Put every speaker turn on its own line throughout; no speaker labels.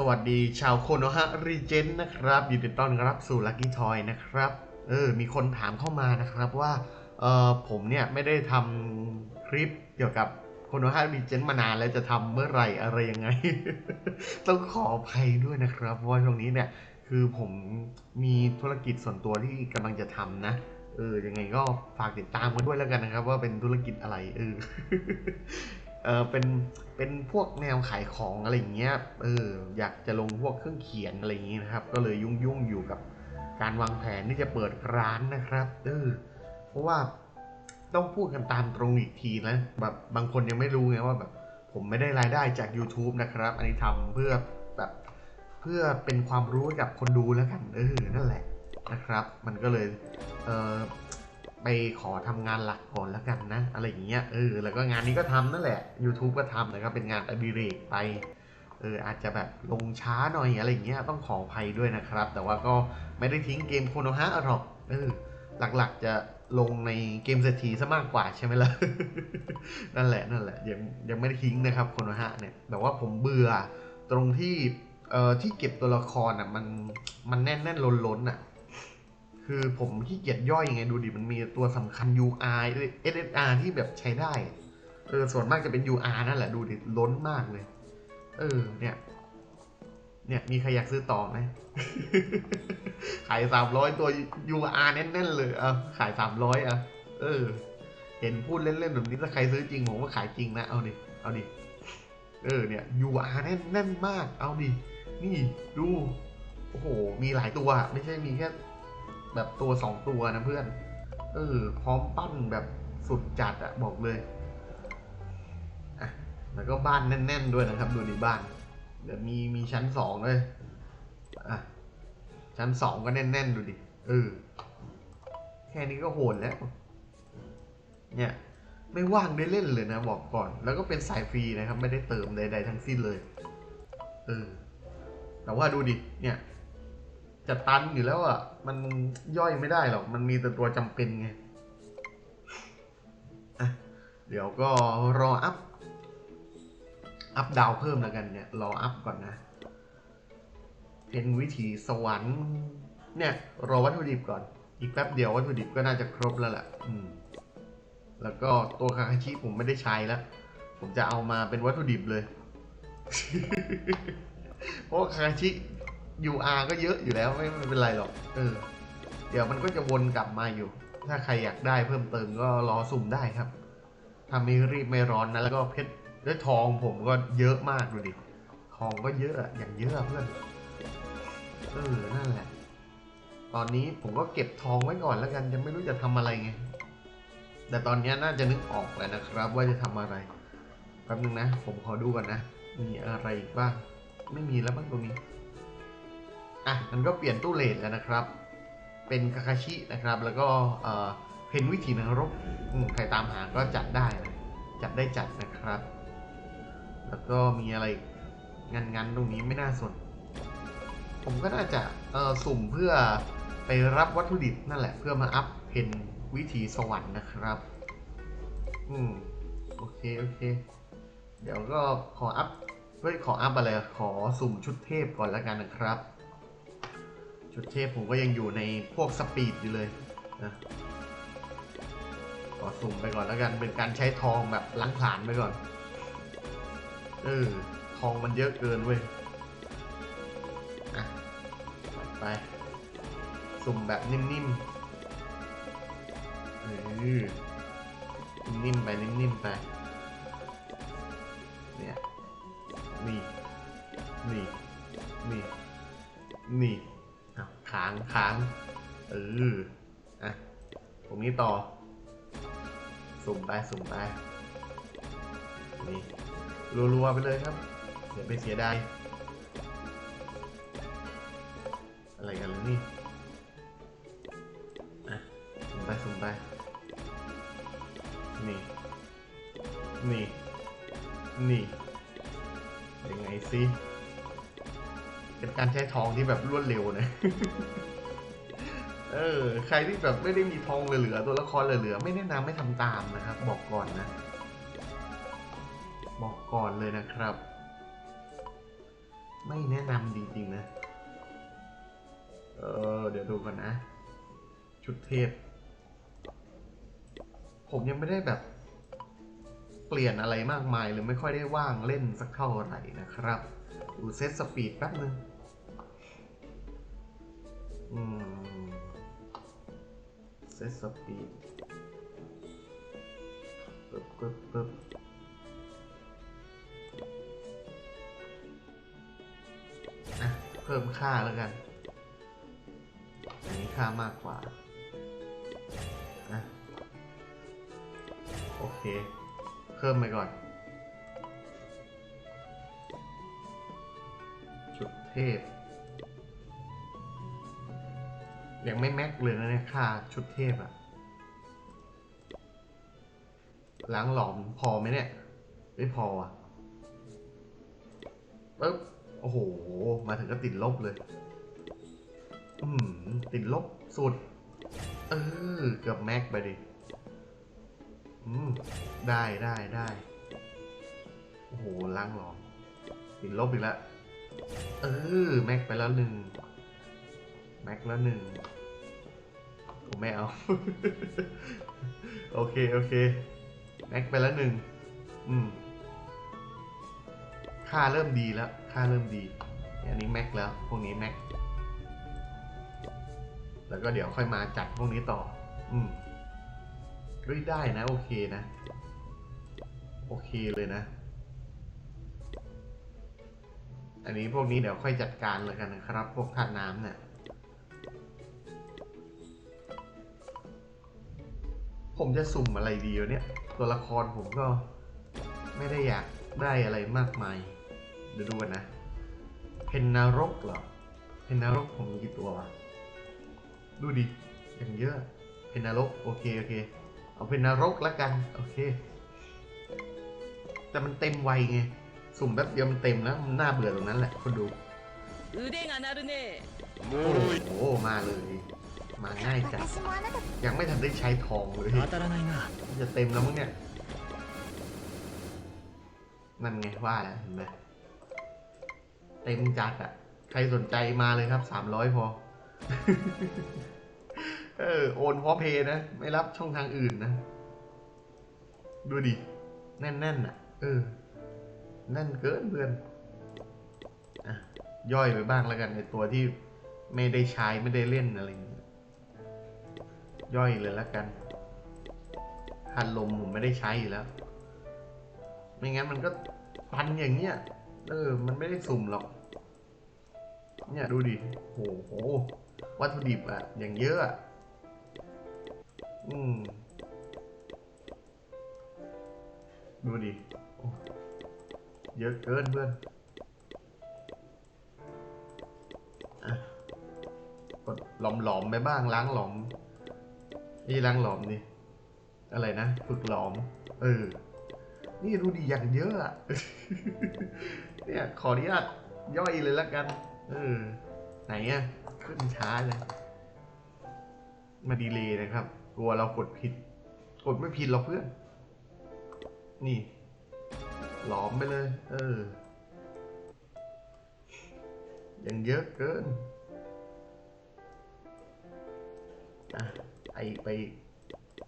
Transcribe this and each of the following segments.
สวัสดีชาวโคโนฮะรีเจนนะครับยินดีต้อนรับสู่ลั c กี้ทอยนะครับเออมีคนถามเข้ามานะครับว่าเออผมเนี่ยไม่ได้ทำคลิปเกี่ยวกับโคโนฮะรีเจนมานานแล้วจะทำเมื่อไหร่อะไรยังไง ต้องขออภัยด้วยนะครับเพราะว่าช่วงนี้เนี่ยคือผมมีธุรกิจส่วนตัวที่กำลังจะทำนะเออยังไงก็ฝากติดตามกันด้วยแล้วกันนะครับ ว่าเป็นธุรกิจอะไรเออ เออเป็นเป็นพวกแนวขายของอะไรอย่างเงี้ยเอออยากจะลงพวกเครื่องเขียนอะไรอย่างงี้นะครับ ก็เลยยุ่งยุ่งอยู่กับการวางแผนที่จะเปิดร้านนะครับเออเพราะว่าต้องพูดกันตามตรงอีกทีนะแบบบางคนยังไม่รู้ไงว่าแบบผมไม่ได้รายได้จาก YouTube นะครับ อันนี้ทำเพื่อแบบเพื่อเป็นความรู้กับคนดูแล้วกันเออนั่นแหละนะครับ มันก็เลยเออ ไปขอทำงานหลักก่อนแล้วกันนะ อะไรอย่างเงี้ยเออแล้วก็งานนี้ก็ทำนั่นแหละ YouTube ก็ทำนะครับเป็นงานอดิเรกไปเอออาจจะแบบลงช้าหน่อยอะไรอย่างเงี้ยต้องขออภัยด้วยนะครับ แต่ว่าก็ไม่ได้ทิ้งเกมโคโนฮะหรอกเออหลักๆจะลงในเกมเศรษฐีซะมากกว่าใช่ไหมล่ะ นั่นแหละนั่นแหละยังยังไม่ได้ทิ้งนะครับโคโนฮะเนี่ยแต่ว่าผมเบื่อตรงที่เอ่อที่เก็บตัวละครอะมันมันแน่นแน่นล้นล้นๆอะ คือผมขี้เกียจย่อยยังไงดูดิ มันมีตัวสำคัญ UR SSR ที่แบบใช้ได้ เออ ส่วนมากจะเป็น UR นั่นแหละดูดิ ล้นมากเลย เออ เนี่ย เนี่ย มีใครอยากซื้อต่อไหม ขายสามร้อยตัว UR แน่นๆเลย เอะขายสามร้อยอะ เออ เห็นพูดเล่นๆแบบนี้ถ้าใครซื้อจริงผมว่าขายจริงนะ เอาดิ เอาดิ เออ เนี่ย UR แน่นแน่นมาก เอาดิ นี่ ดู โอ้โห มีหลายตัวอะไม่ใช่มีแค่ แบบตัวสองตัวนะเพื่อน เออ พร้อมปั้นแบบสุดจัดอะบอกเลยอะแล้วก็บ้านแน่น ๆ ด้วยนะครับ ดูในบ้าน เดี๋ยวมีมีชั้นสองเลยอะชั้นสองก็แน่น ๆ ดูดิเออแค่นี้ก็โหดแล้ว เนี่ย ไม่ว่างได้เล่นเลยนะ บอกก่อน แล้วก็เป็นสายฟรีนะครับ ไม่ได้เติมใด ๆ ทั้งสิ้นเลย เออ แต่ว่าดูดิ เนี่ย จะตันอยู่แล้วอะ มันย่อยไม่ได้หรอก มันมีแต่ตัวจำเป็นไงเดี๋ยวก็รออัพ อัพดาวเพิ่มแล้วกันเนี่ย รออัพก่อนนะ เป็นวิถีสวรรค์ เนี่ย รอวัตถุดิบก่อน อีกแป๊บเดียววัตถุดิบก็น่าจะครบแล้วแหละอืม แล้วก็ตัวคาคาชิผมไม่ได้ใช้แล้ว ผมจะเอามาเป็นวัตถุดิบเลย เพราะคาคาชิ UR ก็เยอะอยู่แล้วไม่ไม่เป็นไรหรอก เออ เดี๋ยวมันก็จะวนกลับมาอยู่ ถ้าใครอยากได้เพิ่มเติมก็รอสุ่มได้ครับทำไม่รีบไม่ร้อนนะ แล้วก็เพชรและทองผมก็เยอะมากดูดิ ทองก็เยอะอย่างเยอะเพื่อน เออ นั่นแหละ ตอนนี้ผมก็เก็บทองไว้ก่อนแล้วกันยังไม่รู้จะทำอะไรไง แต่ตอนนี้น่าจะนึกออกแล้วนะครับ ว่าจะทำอะไร แป๊บนึงนะ ผมขอดูก่อนนะ มีอะไรอีกบ้าง ไม่มีแล้วบ้างตรงนี้ อะมันก็เปลี่ยนตู้เลนแล้วนะครับ เป็นคาคาชินะครับ แล้วก็เพนวิถีนรกใครตามหาก็จัดได้นะจัดได้จัดนะครับ แล้วก็มีอะไรงันงันๆตรงนี้ไม่น่าสน ผมก็น่าจะเออสุ่มเพื่อไปรับวัตถุดิบนั่นแหละ เพื่อมาอัพเพนวิถีสวรรค์นะครับ อืมโอเคโอเค เดี๋ยวก็ขออัพเฮ้ยขออัพอะไรขอสุ่มชุดเทพก่อนแล้วกันนะครับ ชุดเทพผมก็ยังอยู่ในพวกสปีดอยู่เลยนะขอสุ่มไปก่อนแล้วกันเป็นการใช้ทองแบบล้างผลาญไปก่อน เออ ทองมันเยอะเกินเว้ยไป สุ่มแบบนิ่มๆเออนิ่มๆไปนิ่มๆไป เนี่ย นี่ นี่ นี่ นี่ ค้างค้างเอออะตรงนี้ต่อ สุ่มไปสุ่มไปนี่รัวๆไปเลยครับเดี๋ยวไปเสียดายอะไรกันล่ะนี่อะสุ่มไปสุ่มไปนี่ นี่ นี่ ยังไงสิ เป็นการใช้ทองที่แบบรวดเร็วนะ เออ ใครที่แบบไม่ได้มีทองเหลือๆตัวละครเหลือๆไม่แนะนำไม่ทำตามนะครับ บอกก่อนนะ บอกก่อนเลยนะครับ ไม่แนะนำจริงๆนะ เออ เดี๋ยวดูก่อนนะ ชุดเทพ ผมยังไม่ได้แบบ เปลี่ยนอะไรมากมายเลยไม่ค่อยได้ว่างเล่นสักเท่าไหร่นะครับ ดูเซตสปีดแป๊บนึงอืมเซตสปีดปึ๊บปึ๊บปึ๊บอะเพิ่มค่าแล้วกัน อันนี้ค่ามากกว่าอะโอเค เพิ่มไปก่อนชุดเทพ ยังไม่แม็กเลยนะเนี่ยค่าชุดเทพอะล้างหลอมพอไหมเนี่ย ไม่พออะปึ๊บโอ้โห มาถึงก็ติดลบเลย อืม ติดลบสุด เออ เกือบแม็กไปดิ อืมได้ได้ได้โอ้โหล้างหลอมติดลบอีกแล้วเออแม็กไปแล้วหนึ่งแม็กแล้วหนึ่งผมไม่เอา โอเค โอเค แม็กไปแล้วหนึ่งอืมค่าเริ่มดีแล้ว ค่าเริ่มดี อันนี้แม็กแล้ว พวกนี้แม็ก แล้วก็เดี๋ยวค่อยมาจัดพวกนี้ต่อ อืม เฮ้ยได้นะ โอเคนะ โอเคเลยนะ อันนี้พวกนี้เดี๋ยวค่อยจัดการเลยกันนะครับ พวกธาตุน้ำเนี่ยผมจะสุ่มอะไรดีวะเนี่ย ตัวละครผมก็ไม่ได้อยากได้อะไรมากมายเดี๋ยวดูกันนะ เพนนารกเหรอ เพนนารกผมมีกี่ตัววะ ดูดิอย่างเยอะ เพนนารก โอเค โอเค เอาเป็นนรกแล้วกัน โอเค แต่มันเต็มไวไง สุ่มแป๊บเดียวมันเต็มแล้วมันน่าเบื่อตรงนั้นแหละคนดูโอ้โหมาเลย มาง่ายจั
ง
ยังไม่ทันได้ใช้ทองเลยจะเต็มแล้วมั้งเนี่ยนั่นไงว่าเห็นไหมเต็มจัดอะใครสนใจมาเลยครับสามร้อยพอ เออโอนพร้อมเพย์นะ ไม่รับช่องทางอื่นนะ ดูดิ แน่นๆอะ เออ แน่นเกินเพื่อนอะย่อยไปบ้างแล้วกันในตัวที่ไม่ได้ใช้ไม่ได้เล่นอะไรอย่างเงี้ยย่อยเลยแล้วกันพันลมผมไม่ได้ใช้อยู่แล้ว ไม่งั้นมันก็พันอย่างเงี้ย เออ มันไม่ได้สุ่มหรอก เนี่ยดูดิ โอ้โห วัตถุดิบอะอย่างเยอะอะ อืม ดูดิเยอะเกินเพื่อนกดหลอมหลอมไปบ้างล้างหลอม นี่ล้างหลอมดิอะไรนะฝึกหลอม เออ นี่ดูดิอย่างเยอะอะเนี่ยขออนุญาตย่อยเลยละกัน เออ ไหนอะขึ้นช้าเลย มาดีเลยนะครับ กลัวเรากดผิด กดไม่ผิดหรอเพื่อน นี่ หลอมไปเลย เออ ยังเยอะเกินอะไปไป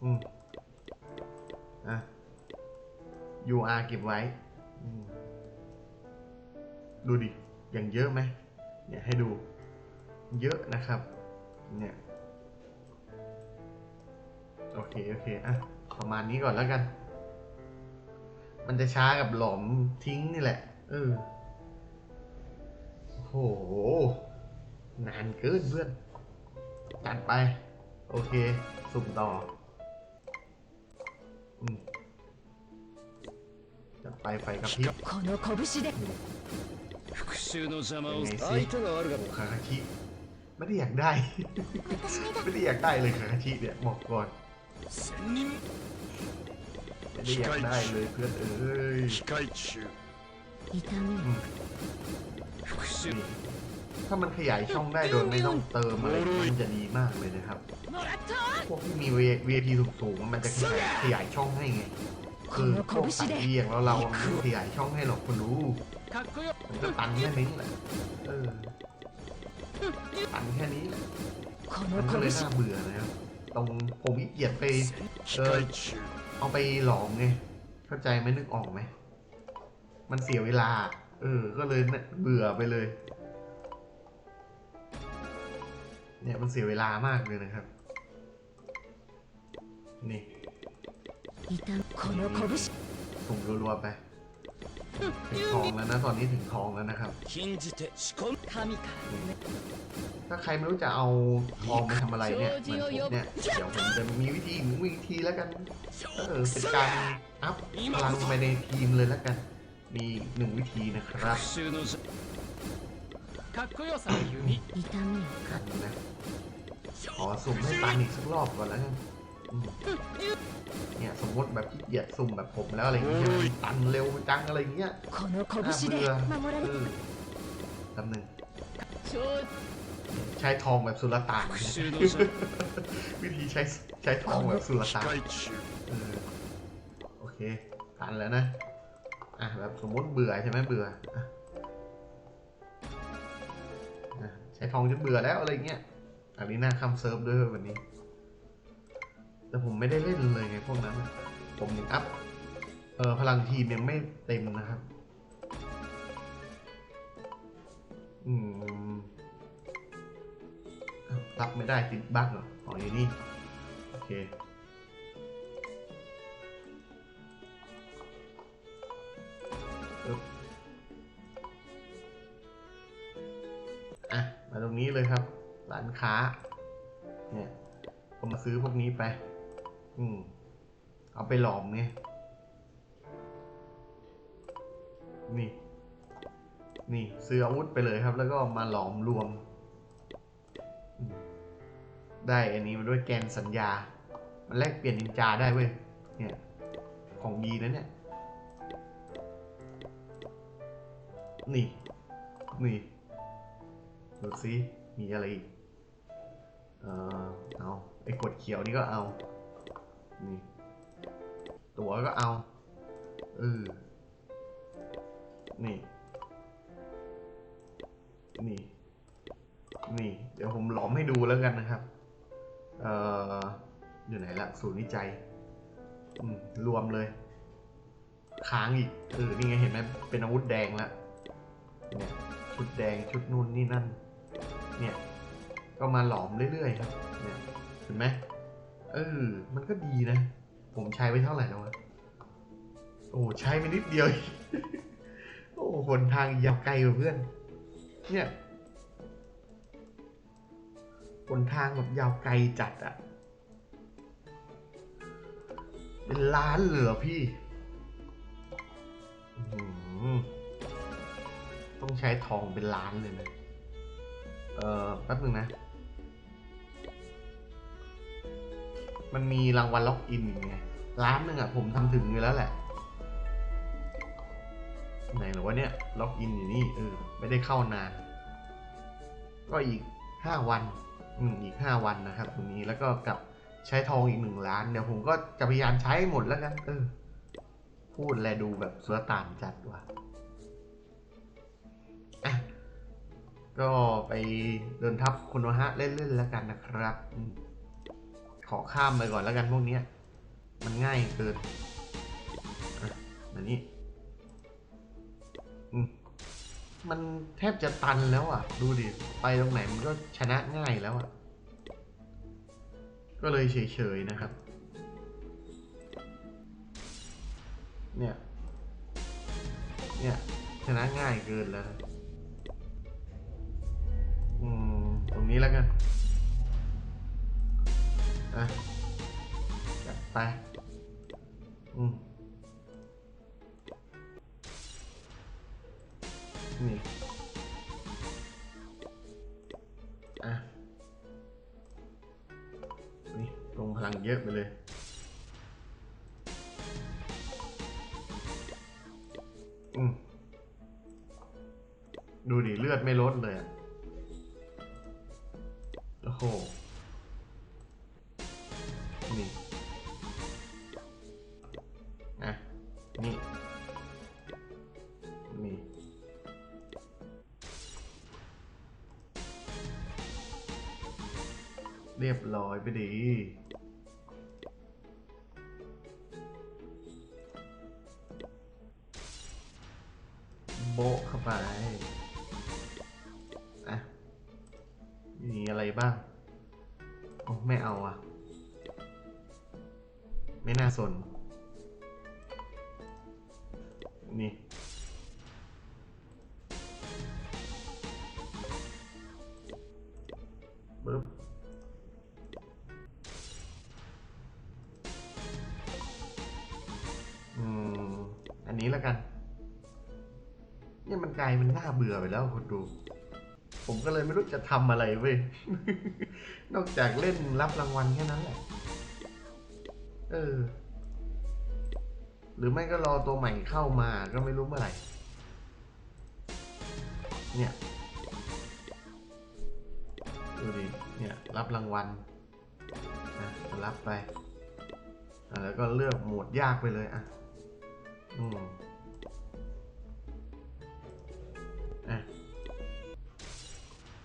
อืมอะ UR เก็บไว้ ดูดิ ยังเยอะไหมเนี่ยให้ดู เยอะนะครับ เนี่ย เค โอเค อ่ะ ประมาณนี้ก่อนแล้วกัน มันจะช้ากับหลอมทิ้งนี่แหละ เออ โอ้โห นานเกินเพื่อน จัดไป โอเค สุ่มต่อ อืม จัดไปไฟกับพริบ
この拳で
復讐の邪魔を
ยังไง
相
สิ
手が悪かっ
โอ้คาคาชิ ไม่ได้อยากได้
私にだ
ไม่ได้อยากได้เลยคาคาชิเนี่ยบอกก่อน
た千人
ไม่ได้อยากได้เลยเพื่อนเอ้ย
機械中
痛め
อืม
復讐
นี่ถ้ามันขยายช่องได้โดยไม่ต้องเติมอะไรมันจะดีมากเลยนะครับ
もらった
พวกที่มี VIP สูงๆ มันจะขยายขยายช่องให้ไง คือพวกสัตว์เลี้ยงแล้วเรามันไม่ขยายช่องให้หรอกคุณรู้
こ
かっこよ
มันก็ตันแค่นี้แหละ เออ ตันแค่นี้แหละ
こ
มัน
の
ก็เลย
拳
น่าเบื่อนะครับ ตรงผมขี้เกียจไป
เออ
เอาไปหลอมไงเข้าใจไหมนึกออกไหมมันเสียเวลา เออ ก็เลยเบื่อไปเลย เนี่ยมันเสียเวลามากเลยนะครับ นี่ผมรัวๆไป ถึงทองแล้วนะตอนนี้ถึงทองแล้วนะครับ ถ้าใครไม่รู้จะเอาทองไปทำอะไรเนี่ยเหมือนเนี่ย เดี๋ยวผมจะมีวิธีอีกวิธีแล้วกัน เออเป็นการอัพพลังไปในทีมเลยแล้วกัน มีหนึ่งวิธีนะครับนะขอสุ่มให้ตันอีกสักรอบก่อนแล้วกัน เนี่ยสมมติแบบเหยียดซุ่มแบบผมแล้วอะไรอย่างเงี้ยตันเร็วจังอะไรอย่างเงี้ยน่าเบื่อลำหนึ่งใช้ทองแบบสุลต่านวิธีใช้ใช้ทองแบบสุลต่านโอเคตันแล้วนะอะแบบสมมติเบื่อใช่ไหมเบื่อใช้ทองจนเบื่อแล้วอะไรเงี้ยอันนี้น่าคำเซิร์ฟด้วยวันนี้ แต่ผมไม่ได้เล่นเลยไงพวกนั้น ผมยังอัพเออพลังทีมยังไม่เต็มนะครับ อืมอ้าวรับไม่ได้ติดบั๊กเหรออ๋ออยู่นี่ โอเคอะ มาตรงนี้เลยครับ ร้านค้า เนี่ยก็มาซื้อพวกนี้ไป อืม เอาไปหลอมไง นี่ นี่ซื้ออาวุธไปเลยครับ แล้วก็มาหลอมรวม ได้อันนี้มาด้วยแกนสัญญา มันแลกเปลี่ยนนินจาได้เว้ย เนี่ย ของดีนะเนี่ย นี่ นี่ ดูซิมีอะไรอีก เออเอาไอ้กดเขียวนี่ก็เอา นี่ตัวก็เอาเออนี่ นี่ นี่ เดี๋ยวผมหลอมให้ดูแล้วกันนะครับ เอ่อ อยู่ไหนละศูนย์วิจัย อืม รวมเลย ค้างอีก เออ นี่ไงเห็นไหมเป็นอาวุธแดงล้วเนี่ยชุดแดงชุดนู่นนี่นั่น เนี่ย ก็มาหลอมเรื่อยๆครับ เนี่ย เห็นไหม เออ มันก็ดีนะ ผมใช้ไปเท่าไหร่แล้ววะ โอ้ใช้ไปนิดเดียว โอ้หนทางยาวไกลกว่าเพื่อน เนี่ยหนทางแบบยาวไกลจัดอะเป็นล้านเลยเหรอพี่ ต้องใช้ทองเป็นล้านเลยนะ เออแป๊บนึงนะ มันมีรางวัลล็อกอินอย่างไงล้านหนึ่งอะผมทำถึงอยู่แล้วแหละ ไหนหรือวะเนี่ยล็อกอินอยู่นี่เออไม่ได้เข้านาน ก็อีกห้าวันอืมอีกห้าวันนะครับ ตรงนี้แล้วก็กับใช้ทองอีกหนึ่งล้านเดี๋ยวผมก็จะพยายามใช้ให้หมดแล้วกันเออ พูดแลดูแบบสุรต่านจัดว่ะอะก็ไปเดินทับโคนโนฮะเล่นๆแล้วกันนะครับอืม ขอข้ามไปก่อนแล้วกันพวกนี้มันง่ายเกินอันนี้มันแทบจะตันแล้วอะ ดูดิ ไปตรงไหนมันก็ชนะง่ายแล้วอะ ก็เลยเฉยๆนะครับ เนี่ย เนี่ย ชนะง่ายเกินแล้ว อืม ตรงนี้แล้วกัน อะไปอืมนี่อะนี่ลงพลังเยอะไปเลย อืมดูดิเลือดไม่ลดเลยอะ นี่ นี่ เรียบร้อยไปดี นี้แล้วกัน เนี่ยมันกลายเป็นน่าเบื่อไปแล้วคนดู ผมก็เลยไม่รู้จะทำอะไรเว้ย นอกจากเล่นรับรางวัลแค่นั้นแหละ เออ หรือไม่ก็รอตัวใหม่เข้ามาก็ไม่รู้เมื่อไหร่ เนี่ย ดูดิ เนี่ย รับรางวัลนะรับไป แล้วก็เลือกโหมดยากไปเลยอะ อืมอะ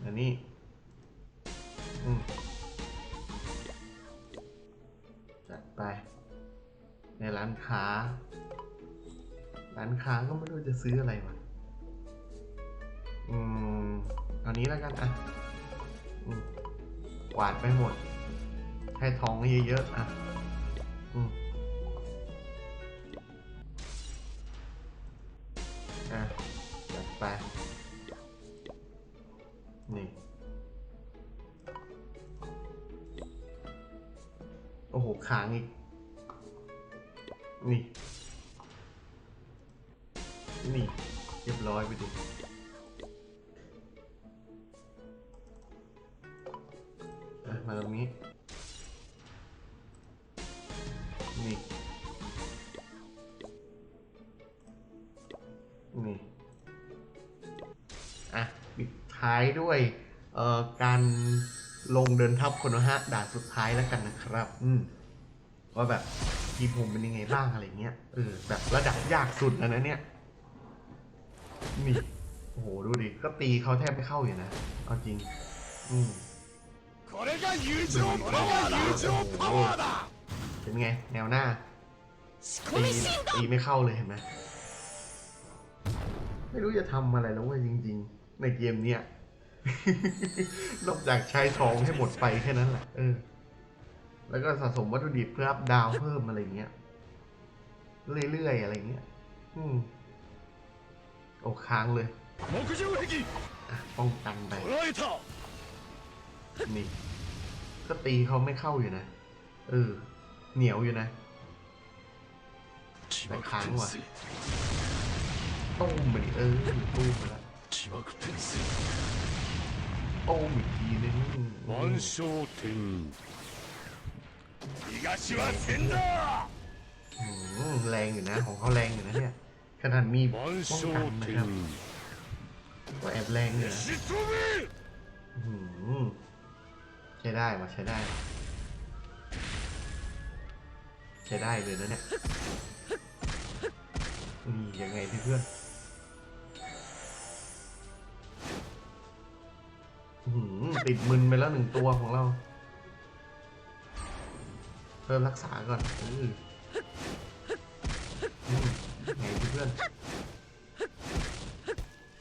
อันนี้ อืมจัดไป ในร้านค้า ร้านค้าก็ไม่รู้จะซื้ออะไรวะอืมเอานี้แล้วกันอะอืมกวาดไปหมด ให้ทองเยอะๆอะ อืม นี่ นี่ อ่ะ ปิดท้ายด้วย เอ่อ การลงเดินทับคนนะฮะ ด่านสุดท้ายแล้วกันนะครับ อืม ว่าแบบทีมผมเป็นยังไงบ้างอะไรเงี้ย เออ แบบระดับยากสุดแล้วนะเนี่ย นี่ โอ้โห ดูดิ ก็ตีเขาแทบไม่เข้าอยู่นะ เอาจริง อืม
これが友情パワーだ友情パワーだ
เป็นไง แนวหน้าตีตีไม่เข้าเลยเห็นไหมไม่รู้จะทำอะไรแล้วเว้ยจริง ๆ ในเกมเนี้ยนอกจากใช้ทองให้หมดไปแค่นั้นแหละเออ แล้วก็สะสมวัตถุดิบเพื่ออัพดาวเพิ่มอะไรเงี้ย เรื่อยๆอะไรเงี้ย อืมโอ้ค้างเลยป้องกันไปนี่ก็ตีเขาไม่เข้าอยู่นะ เออ เหนียวอยู่นะ
起
爆天水 ตุ้มไปดิเออตุ้มไปแล้ว
起爆天水
ตุ้มอีกทีนึง
万象天東は千だ
อืมแรงอยู่นะ ของเขาแรงอยู่นะเนี่ย ขนาดมีป้
万
อง
象
กันนะครับ
天
ก็แอบแรงอยู่นะ
しとめ
อื้อหือใช้ได้ว่ะใช้ได้ ใ ช้ได้เลยนะเนี่ยนี่ยังไงเพื่อนหือติดมึนไปแล้วหนึ่งตัวของเรา เพิ่มรักษาก่อนอืมไงเพื่อน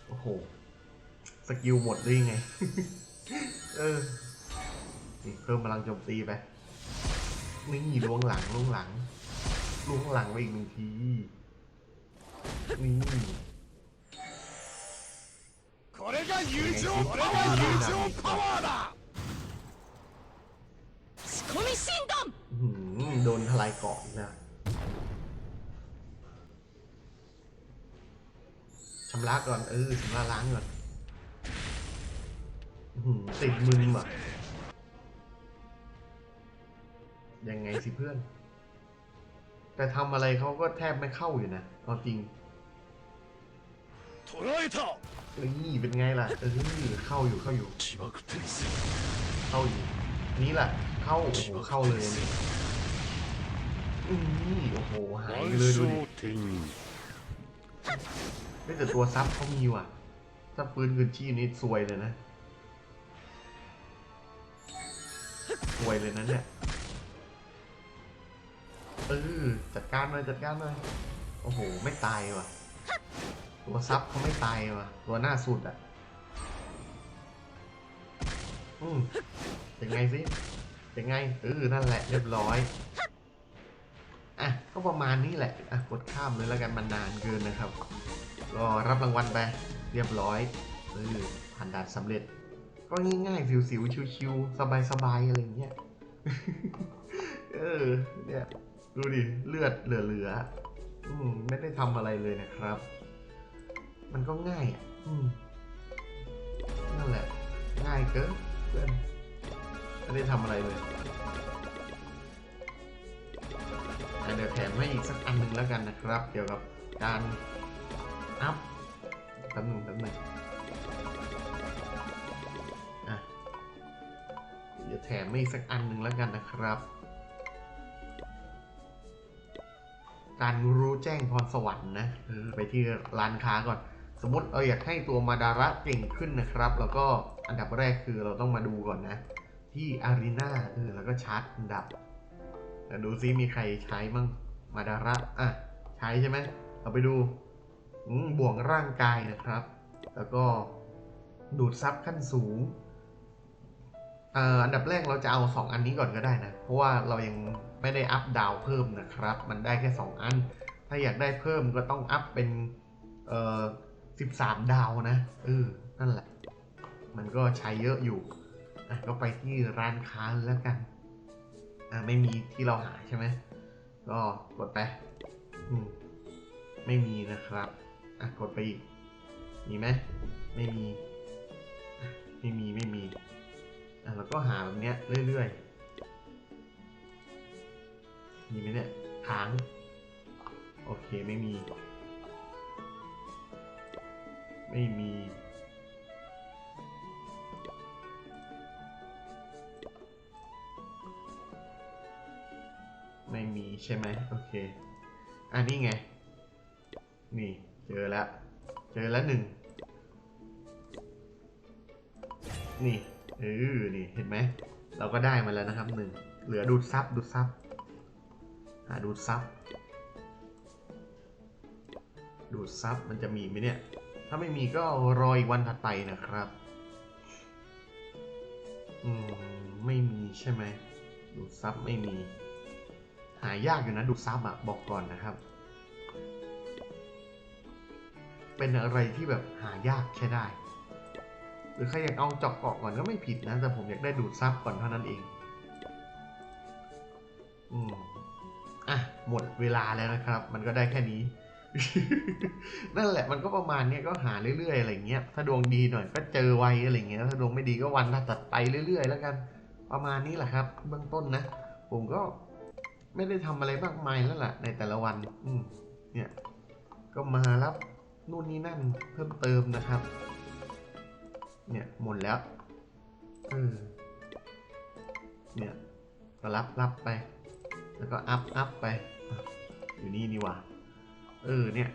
โอ้โห สกิลหมดได้ยังไง เออ นี่เพิ่มพลังโจมตีไป นี่ล้วงหลังล้วงหลังล้วงหลังไปอีกหนึ่งที นี่
これが友情これが友情パワーだ
仕込み診断
อื้อหือโดนทลายเกาะอีกนะชำระก่อน เออชำระล้างก่อนอื้อหือติดมึนว่ะ ยังไงสิเพื่อน แต่ทำอะไรเขาก็แทบไม่เข้าอยู่นะตอนจริง
โถ่เอ้
ยเป็นไงล่ะเอ้ยเข้าอยู่เข้าอยู่ เข้าอยู่ นี่แหละเข้าโอ้โหเข้าเลยนี่โอ้โหหายเลยดูดิไม่แต่ตัวซับเขามีว่ะถ้าปืนกืนชี้นี่สวยเลยนะสวยเลยนะเนี่ย เออจัดการเลยจัดการเลยโอ้โห ไม่ตายว่ะ ตัวซับเขาไม่ตายว่ะ ตัวหน้าสุดอะ อืมเป็นไงสิเป็นไงเออนั่นแหละเรียบร้อย อะ ก็ประมาณนี้แหละ อะ กดข้ามเลยแล้วกันมันนานเกินนะครับ ก็รับรางวัลไป เรียบร้อย เออ ผ่านด่านสำเร็จ ก็ง่ายๆสิวๆ ชิวๆ สบายๆ อะไรอย่างเงี้ย เออ เนี่ย ดูดิ เลือดเหลือๆอืมไม่ได้ทำอะไรเลยนะครับ มันก็ง่ายอะอืมนั่นแหละ ง่ายเกินเพื่อนไม่ได้ทำอะไรเลยเดี๋ยวแถมให้อีกสักอันหนึ่งแล้วกันนะครับ เกี่ยวกับการอัพแป๊บหนึ่งแป๊บหนึ่งอะเดี๋ยวแถมให้อีกสักอันหนึ่งแล้วกันนะครับ การรู้แจ้งพรสวรรค์นะไปที่ร้านค้าก่อน สมมติเราอยากให้ตัวมาดาระเก่งขึ้นนะครับ แล้วก็อันดับแรกคือเราต้องมาดูก่อนนะ ที่อารีนาเออแล้วก็ชาร์จอันดับแล้วดูซิมีใครใช้มั่งมาดาระอะใช้ใช่ไหมเราไปดูบ่วงร่างกายนะครับ แล้วก็ดูดซับขั้นสูง อันดับแรกเราจะเอา 2 อันนี้ก่อนก็ได้นะ เพราะว่าเรายังไม่ได้อัพดาวเพิ่มนะครับ มันได้แค่ 2 อัน ถ้าอยากได้เพิ่มก็ต้องอัพเป็นเอ่อ13 ดาวนะเออนั่นแหละ มันก็ใช้เยอะอยู่อะก็ไปที่ร้านค้าแล้วกันอะไม่มีที่เราหาใช่ไหมก็กดไปอืมไม่มีนะครับอะกดไปอีกมีไหมไม่มี ไม่มีไม่มี อะเราก็หาแบบเนี้ยเรื่อยๆ มีไหมเนี่ยค้าง โอเคไม่มี ไม่มี ไม่มีใช่ไหมโอเค อันนี้ไง นี่เจอแล้ว เจอแล้วหนึ่ง นี่ เออนี่เห็นไหม เราก็ได้มาแล้วนะครับหนึ่งเหลือดูดซับดูดซับหาดูดซับดูดซับมันจะมีไหมเนี่ย ถ้าไม่มีก็รออีกวันถัดไปนะครับ อืม ไม่มีใช่ไหม ดูดซับไม่มี หายากอยู่นะดูดซับอะบอกก่อนนะครับ เป็นอะไรที่แบบหายากใช้ได้ หรือใครอยากเอาจาะเกาะก่อนก็ไม่ผิดนะ แต่ผมอยากได้ดูดซับก่อนเท่านั้นเอง อืมอะ หมดเวลาแล้วนะครับ มันก็ได้แค่นี้ นั่นแหละมันก็ประมาณนี้ก็หาเรื่อยๆอะไรเงี้ย ถ้าดวงดีหน่อยก็เจอไวอะไรเงี้ย ถ้าดวงไม่ดีก็วันถัดไปเรื่อย ๆ แล้วกัน ประมาณนี้แหละครับ เบื้องต้นนะ ผมก็ไม่ได้ทำอะไรมากมายแล้วล่ะ ในแต่ละวัน อืมเนี่ย ก็มารับนู่นนี่นั่นเพิ่มเติมนะครับ เนี่ยหมดแล้วเออเนี่ยก็รับรับไป แล้วก็อัพอัพไปอะอยู่นี่นี่หว่าเออเนี่ย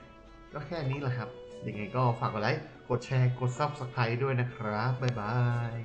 ก็แค่นี้แหละครับ ยังไงก็ฝากกดไลค์ กดแชร์ กด Subscribe ด้วยนะครับ บ๊ายบาย